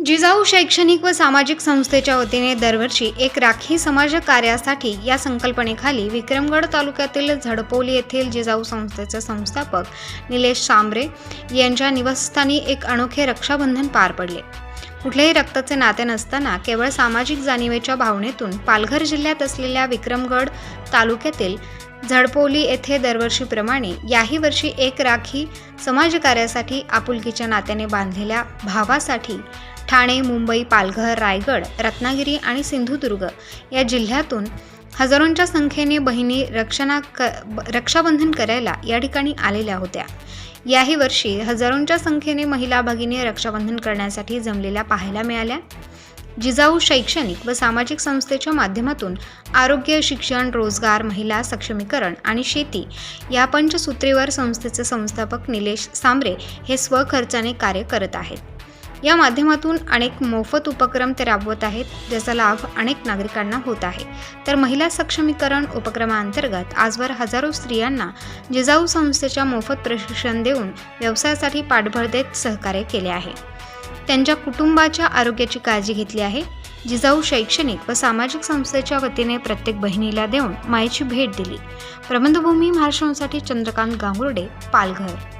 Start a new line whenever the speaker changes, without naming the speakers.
जिजाऊ शैक्षणिक व सामाजिक संस्थेच्या वतीने दरवर्षी एक राखी समाज कार्यासाठी या संकल्पनेखाली विक्रमगड तालुक्यातील झडपोली येथील जिजाऊ संस्थेचे संस्थापक निलेश सांबरे यांच्या निवासस्थानी एक अनोखे रक्षाबंधन पार पडले. कुठलेही रक्ताचे नाते नसताना केवळ सामाजिक जाणीवेच्या भावनेतून पालघर जिल्ह्यात असलेल्या विक्रमगड तालुक्यातील झडपोली येथे दरवर्षीप्रमाणे याही वर्षी एक राखी समाजकार्यासाठी आपुलकीच्या नात्याने बांधलेल्या भावासाठी ठाणे मुंबई पालघर रायगड रत्नागिरी आणि सिंधुदुर्ग या जिल्ह्यातून हजारोंच्या संख्येने बहिणी रक्षणा क रक्षाबंधन करायला या ठिकाणी आलेल्या होत्या. याही वर्षी हजारोंच्या संख्येने महिला भगिनी रक्षाबंधन करण्यासाठी जमलेल्या पाहायला मिळाल्या. जिजाऊ शैक्षणिक व सामाजिक संस्थेच्या माध्यमातून आरोग्य शिक्षण रोजगार महिला सक्षमीकरण आणि शेती या पंचसूत्रीवर संस्थेचे संस्थापक निलेश सांबरे हे स्वखर्चाने कार्य करत आहेत. या माध्यमातून अनेक मोफत उपक्रम ते राबवत आहेत ज्याचा लाभ अनेक नागरिकांना होत आहे. तर महिला सक्षमीकरण उपक्रमाअंतर्गत आजवर हजारो स्त्रियांना जिजाऊ संस्थेच्या मोफत प्रशिक्षण देऊन व्यवसायासाठी पाठबळ देत सहकार्य केले आहे. त्यांच्या कुटुंबाच्या आरोग्याची काळजी घेतली आहे. जिजाऊ शैक्षणिक व सामाजिक संस्थेच्या वतीने प्रत्येक बहिणीला देऊन मायेची भेट दिली. प्रबंधभूमी महाराष्ट्रासाठी चंद्रकांत गांगुर्डे पालघर.